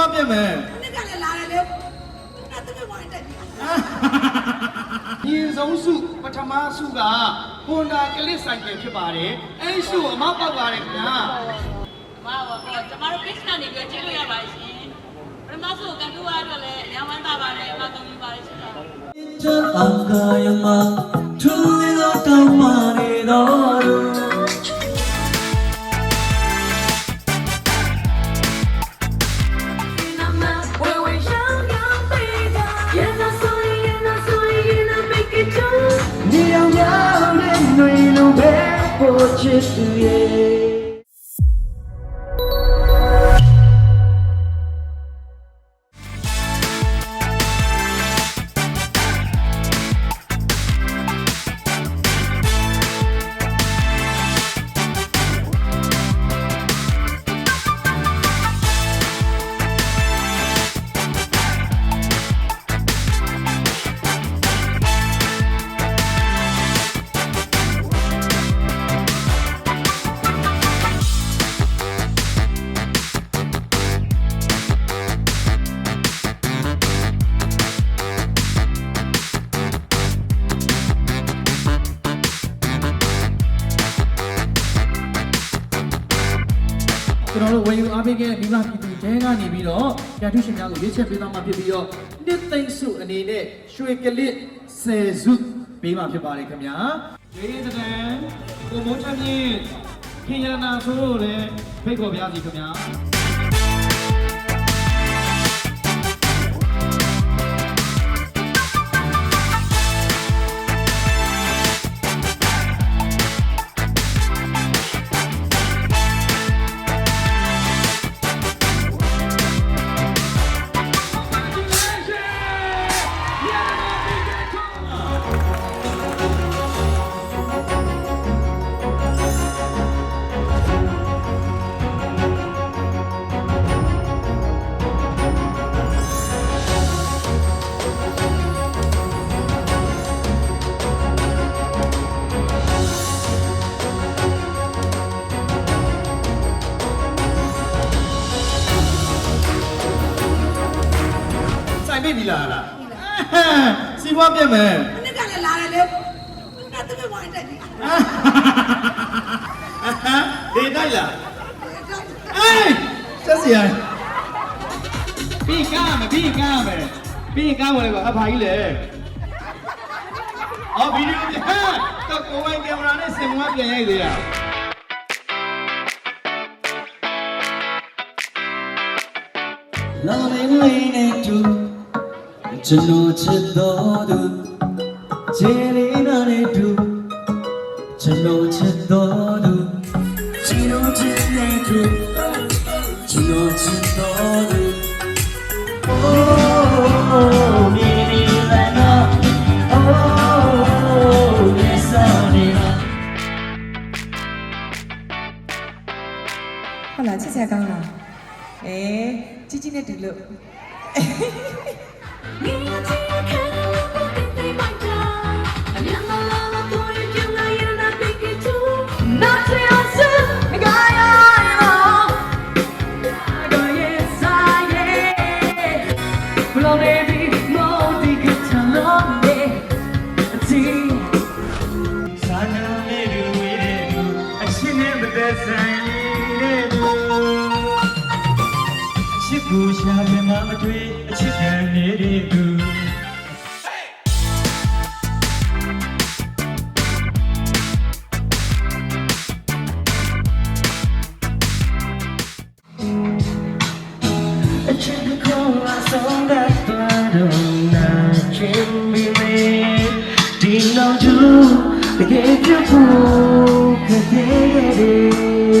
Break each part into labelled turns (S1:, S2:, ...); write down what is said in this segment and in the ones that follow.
S1: ပွားပြတ်မယ်
S2: နှစ်ကလည်းလာတယ်လေငါတကယ်ဝိုင်းတက်ပြီ
S1: ညီဆုံးစုပထမစုကဟွန်ဒါကလစ်ဆိုင်ကယ်ဖြစ်ပါတယ်အဲ့ဒီစုကိုအမပောက်ပါတယ်ခင်ဗျာ
S3: မဟုတ်ဘူးကျမတို့ page ကနေပြီးကျေးလို့ရပါရှင်ပထမဆုံးကန်တူဝါအတွက်လည်းအများဝမ်းသာပါတယ်အမှသုံးပြပါတယ်ရှင်
S4: အကာယမထူးသောတောင်းမာနေတော် just you.
S1: ကျွန်တော်တို့ဝယ်ယူအားပေးခဲ့တဲ့မိဘပြည်သူတဲကနေပြီးတော့ရာထူးရှင်များကိုရွေးချယ်ပေးသွားမှာဖြစ်ပြီးတော့နှစ်သိမ့်စုအနေနဲ့ရွှေကလစ်ဆယ်စုပေးမှာဖြစ်ပါတယ်ခင်ဗျာဒေးတန်ကိုမိုးချမ်းမြင့်ခင်ရနာဆိုလို့လည်းဖိတ်ခေါ်ပြစီခင်ဗျာ ပြီလားလားစီးပွားပြတ်မယ်
S2: နှစ်ကလည်းလာတယ်လေငါတကယ်ဝိုင်းတက်ပြီ
S1: ဒေတိုက်လားအေးဆက်စီရပြီးကားမယ်ပြီးကားမယ်ပြီးကားဝင်ပါအဖာကြီးလေအော်ဗီဒီယိုပြန်တော့ကိုယ်ပိုင်ကင်မရာနဲ့စင်မွားပြန်ရိုက်သေးတာ
S4: လာမင်းလေးနဲ့တူ ကျွန်တော်ချစ်တော်သူခြေလေးနဲ့တူကျွန်တော်ချစ်တော်သူကျွန်တော်ချစ်နေတူကျွန်တော်ချစ်တော်သူ Oh, baby, let go. Oh, yes, I
S5: ဟုတ်လားချစ်စရာကောင်းလားအဲကြီးကြီးနဲ့တူလို့
S4: စာ တွေ့အချစ်ခံနေတဲ့သူအချစ်ကိုလာဆုံးတဲ့တော်နာချင်မိမေဒီနောက်ကျတကယ်ပြဖို့ခက်ခဲ့တယ်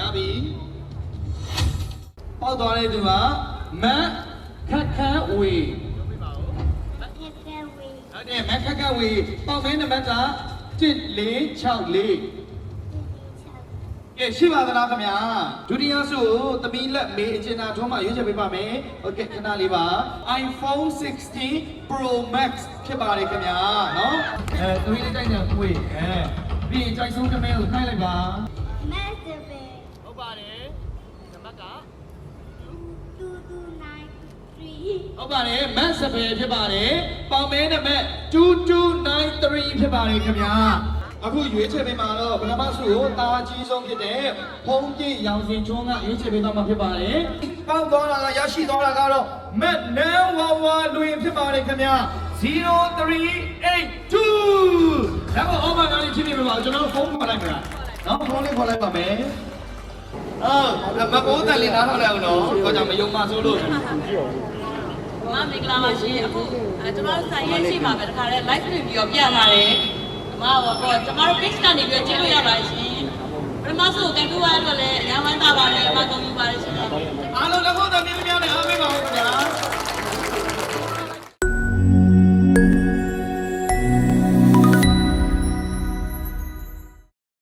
S4: ရ
S1: ပြီ။ပေါက်သွားတဲ့သူကမတ်ခက်ခက်ဝေဟုတ်တယ်မတ်ခက်ခက်ဝေပေါက်မဲနံပါတ်က1464ကဲရှိပါသလားခင်ဗျာဒုတိယဆိုသမီးလက်မေးအကျဉ်းသားထုံးမှရွေးချယ်ပေးပါမယ်ဟုတ်ကဲ့ခဏလေးပါ iPhone 16 Pro Max ဖြစ်ပါတယ်ခင်ဗျာနော်အဲသမီးလေးတိုက်နေကိုယ်အဲပြီးရင်ကြိုက်ဆုံးကမဲကိုနှိုက်လိုက်ပါဟုတ်ပါတယ်နံပါတ်က ဟုတ်ပါတယ်မတ်စပယ်ဖြစ်ပါတယ်ပေါင်မဲနံပါတ်2293ဖြစ်ပါတယ်ခင်ဗျာအခုရွေးချယ်ပေးမှာတော့ပထမဆုကိုတာအကြီးဆုံးဖြစ်တဲ့ဖုံးပြည့်ရောင်စင်ချုံးကရွေးချယ်ပေးတော့မှာဖြစ်ပါတယ်။ပေါက်သွားတာကရရှိသွားတာကတော့မက်နန်ဝါဝါလွင်ဖြစ်ပါတယ်ခင်ဗျာ0382ဒါကအော်ဘာနာလေးဖြစ်နေမှာကျွန်တော်ဖုန်းခေါ်လိုက်မှာနော်ဖုန်းလေးခေါ်လိုက်ပါမယ်။အော်မပိုးတန်လေးနားထောင်လိုက်အောင်နော်။ကိုကြောင့်မယုံပါဆိုလို့
S3: မမင်္ဂလာပါရှင်အခုအဲကျမတို့ဆိုင်ရဲ့ရှိပါပဲတခါလဲ live stream ပြီးတော့ပြထားတယ်ဒီမှာတော့ကျမတို့ page ကနေပြီးတော့ကြည့်လို့ရပါရှင်ပထမဆုံးကန်တူဝါအတွက်လည်းအများဝမ်းသာပါတယ်အမကုန်ယူပါတယ်ရှင်